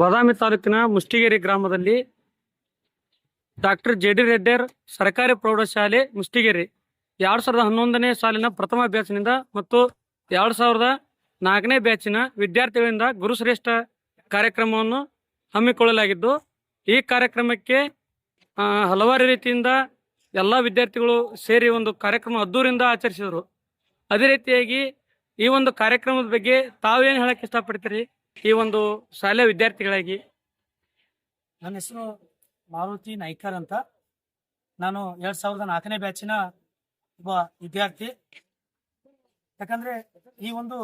ಬಾದಾಮಿ ತಾಲೂಕಿನ ಮುಷ್ಟಿಗೇರಿ ಗ್ರಾಮದಲ್ಲಿ doctor J D ರೆಡ್ಡಿಯರ್ ಸರ್ಕಾರಿ ಪ್ರೌಢಶಾಲೆ ಮುಷ್ಟಿಗೇರಿ. ಎರಡು ಸಾವಿರದ ಹನ್ನೊಂದನೇ ಸಾಲಿನ ಪ್ರಥಮ ಬ್ಯಾಚ್ನಿಂದ ಮತ್ತು ಎರಡು ಸಾವಿರದ ನಾಲ್ಕನೇ ಬ್ಯಾಚಿನ ವಿದ್ಯಾರ್ಥಿಗಳಿಂದ ಗುರುಶ್ರೇಷ್ಠ ಕಾರ್ಯಕ್ರಮವನ್ನು ಹಮ್ಮಿಕೊಳ್ಳಲಾಗಿದ್ದು, ಈ ಕಾರ್ಯಕ್ರಮಕ್ಕೆ ಹಲವಾರು ರೀತಿಯಿಂದ ಎಲ್ಲ ವಿದ್ಯಾರ್ಥಿಗಳು ಸೇರಿ ಒಂದು ಕಾರ್ಯಕ್ರಮ ಅದ್ದೂರಿಂದ ಆಚರಿಸಿದರು. ಅದೇ ರೀತಿಯಾಗಿ ಈ ಒಂದು ಕಾರ್ಯಕ್ರಮದ ಬಗ್ಗೆ ತಾವೇನು ಹೇಳಕ್ ಇಷ್ಟಪಡ್ತೀರಿ? ಈ ಒಂದು ಶಾಲೆ ವಿದ್ಯಾರ್ಥಿಗಳಾಗಿ. ನನ್ನ ಹೆಸರು ಮಾರುತಿ ನಾಯ್ಕರ್ ಅಂತ. ನಾನು ಎರಡ್ ಸಾವಿರದ ನಾಲ್ಕನೇ ಬ್ಯಾಚಿನ ಒಬ್ಬ ವಿದ್ಯಾರ್ಥಿ. ಯಾಕಂದ್ರೆ ಈ ಒಂದು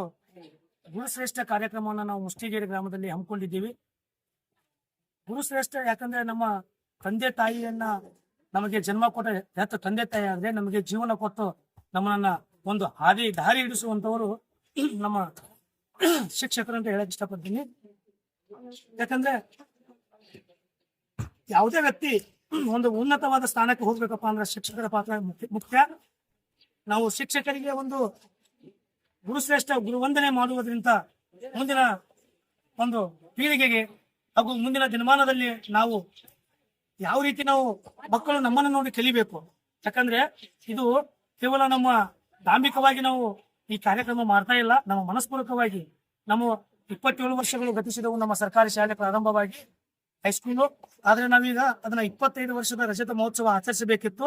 ಗುರುಶ್ರೇಷ್ಠ ಕಾರ್ಯಕ್ರಮವನ್ನು ನಾವು ಮುಷ್ಟಿಗೇರಿ ಗ್ರಾಮದಲ್ಲಿ ಹಮ್ಮಿಕೊಂಡಿದ್ದೀವಿ. ಗುರುಶ್ರೇಷ್ಠ ಯಾಕಂದ್ರೆ ನಮ್ಮ ತಂದೆ ತಾಯಿಯನ್ನ ನಮಗೆ ಜನ್ಮ ಕೊಟ್ಟ ತಂದೆ ತಾಯಿ ಆದ್ರೆ ನಮಗೆ ಜೀವನ ಕೊಟ್ಟು ನಮ್ಮನ್ನ ಒಂದು ಹಾದಿ ದಾರಿ ಹಿಡಿಸುವಂತವರು ನಮ್ಮ ಶಿಕ್ಷಕರು ಅಂತ ಹೇಳಕ್ ಇಷ್ಟಪಡ್ತೀನಿ. ಯಾಕಂದ್ರೆ ಯಾವುದೇ ವ್ಯಕ್ತಿ ಒಂದು ಉನ್ನತವಾದ ಸ್ಥಾನಕ್ಕೆ ಹೋಗ್ಬೇಕಪ್ಪ ಅಂದ್ರೆ ಶಿಕ್ಷಕರ ಪಾತ್ರ ಮುಖ್ಯ ನಾವು ಶಿಕ್ಷಕರಿಗೆ ಒಂದು ಗುರುಶ್ರೇಷ್ಠ ಗುರುವಂದನೆ ಮಾಡುವುದರಿಂದ ಮುಂದಿನ ಒಂದು ಪೀಳಿಗೆಗೆ ಹಾಗೂ ಮುಂದಿನ ದಿನಮಾನದಲ್ಲಿ ನಾವು ಯಾವ ರೀತಿ ನಾವು ಮಕ್ಕಳು ನಮ್ಮನ್ನು ನೋಡಿ ಕಲಿಬೇಕು. ಯಾಕಂದ್ರೆ ಇದು ಕೇವಲ ನಮ್ಮ ಧಾರ್ಮಿಕವಾಗಿ ನಾವು ಈ ಕಾರ್ಯಕ್ರಮ ಮಾಡ್ತಾ ಇಲ್ಲ. ನಮ್ಮ ಮನಸ್ಪೂರ್ವಕವಾಗಿ ನಮ್ಮ ಇಪ್ಪತ್ತೇಳು ವರ್ಷಗಳು ಗತಿಸಿದವು ನಮ್ಮ ಸರ್ಕಾರಿ ಶಾಲೆ ಪ್ರಾರಂಭವಾಗಿ ಹೈಸ್ಕೂಲು ಆದ್ರೆ ನಾವೀಗ ಅದನ್ನ ಇಪ್ಪತ್ತೈದು ವರ್ಷದ ರಜತ ಮಹೋತ್ಸವ ಆಚರಿಸಬೇಕಿತ್ತು.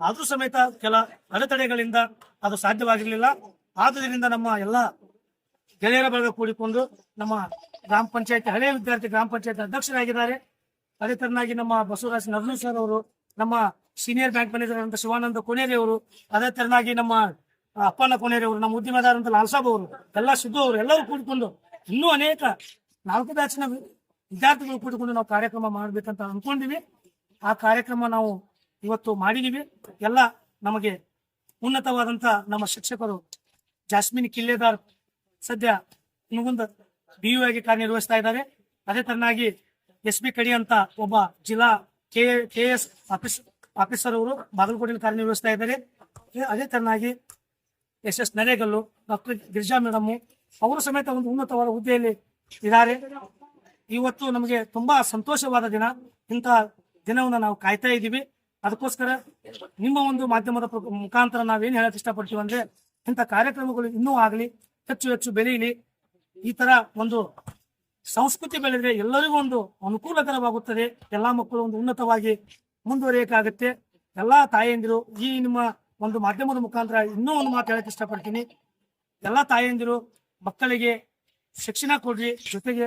ಆದ್ರೂ ಸಮೇತ ಕೆಲ ಅಡೆತಡೆಗಳಿಂದ ಅದು ಸಾಧ್ಯವಾಗಿರಲಿಲ್ಲ. ಆದುದರಿಂದ ನಮ್ಮ ಎಲ್ಲ ಗೆಳೆಯರ ಬಳಗ ಕೂಡಿಕೊಂಡು ನಮ್ಮ ಗ್ರಾಮ ಪಂಚಾಯತ್, ಹಳೆಯ ವಿದ್ಯಾರ್ಥಿ ಗ್ರಾಮ ಪಂಚಾಯತ್ ಅಧ್ಯಕ್ಷರಾಗಿದ್ದಾರೆ. ಅದೇ ತರನಾಗಿ ನಮ್ಮ ಬಸವರಾಜ್ ನರನು ಸರ್ ಅವರು, ನಮ್ಮ ಸೀನಿಯರ್ ಬ್ಯಾಂಕ್ ಮ್ಯಾನೇಜರ್ ಅಂತ ಶಿವಾನಂದ ಕೊನೇರಿ ಅವರು, ಅದೇ ತರನಾಗಿ ನಮ್ಮ ಅಪ್ಪಣ್ಣ ಕೊನೇರಿ ಅವರು ನಮ್ಮ ಉದ್ಯಮದಾರ ಅಂತ ಎಲ್ಲ ಸಿದ್ದು ಅವರು, ಎಲ್ಲರೂ ಕೂಡಿಕೊಂಡು ಇನ್ನೂ ಅನೇಕ ನಾಲ್ಕು ಬ್ಯಾಚಿನ ವಿದ್ಯಾರ್ಥಿಗಳು ಕೂಡಿಕೊಂಡು ನಾವು ಕಾರ್ಯಕ್ರಮ ಮಾಡ್ಬೇಕಂತ ಅನ್ಕೊಂಡಿವಿ. ಆ ಕಾರ್ಯಕ್ರಮ ನಾವು ಇವತ್ತು ಮಾಡಿದೀವಿ. ಎಲ್ಲ ನಮಗೆ ಉನ್ನತವಾದಂತ ನಮ್ಮ ಶಿಕ್ಷಕರು ಜಾಸ್ಮಿನ್ ಕಿಲ್ಲೆದಾರ್ ಸದ್ಯ ಮುಗುಂದ ಬಿ ಯು ಆಗಿ ಕಾರ್ಯನಿರ್ವಹಿಸ್ತಾ ಇದ್ದಾರೆ. ಅದೇ ತರನಾಗಿ ಎಸ್ ಬಿ ಕಡಿ ಅಂತ ಒಬ್ಬ ಜಿಲ್ಲಾ K K S office, officer ಅವರು ಬಾಗಲಕೋಟೆಯಲ್ಲಿ ಕಾರ್ಯನಿರ್ವಹಿಸ್ತಾ ಇದ್ದಾರೆ. ಅದೇ ತರನಾಗಿ S S Naregal, doctor Girija madam, ಅವರು ಸಮೇತ ಒಂದು ಉನ್ನತವಾದ ಹುದ್ದೆಯಲ್ಲಿ ಇದ್ದಾರೆ. ಇವತ್ತು ನಮಗೆ ತುಂಬಾ ಸಂತೋಷವಾದ ದಿನ. ಇಂತಹ ದಿನವನ್ನು ನಾವು ಕಾಯ್ತಾ ಇದ್ದೀವಿ. ಅದಕ್ಕೋಸ್ಕರ ನಿಮ್ಮ ಒಂದು ಮಾಧ್ಯಮದ ಮುಖಾಂತರ ನಾವೇನು ಹೇಳಕ್ ಇಷ್ಟಪಡ್ತೀವಿ ಅಂದ್ರೆ, ಇಂಥ ಕಾರ್ಯಕ್ರಮಗಳು ಇನ್ನೂ ಆಗಲಿ, ಹೆಚ್ಚು ಹೆಚ್ಚು ಬೆಳೆಯಲಿ, ಈ ತರ ಒಂದು ಸಂಸ್ಕೃತಿ ಬೆಳೆದ್ರೆ ಎಲ್ಲರಿಗೂ ಒಂದು ಅನುಕೂಲಕರವಾಗುತ್ತದೆ. ಎಲ್ಲಾ ಮಕ್ಕಳು ಒಂದು ಉನ್ನತವಾಗಿ ಮುಂದುವರಿಯಕ್ಕಾಗುತ್ತೆ. ಎಲ್ಲಾ ತಾಯಂದಿರು, ಈ ನಿಮ್ಮ ಒಂದು ಮಾಧ್ಯಮದ ಮುಖಾಂತರ ಇನ್ನೂ ಒಂದು ಮಾತು ಹೇಳಕ್ಕೆ ಇಷ್ಟಪಡ್ತೀನಿ. ಎಲ್ಲ ತಾಯಂದಿರು ಮಕ್ಕಳಿಗೆ ಶಿಕ್ಷಣ ಕೊಡ್ರಿ ಜೊತೆಗೆ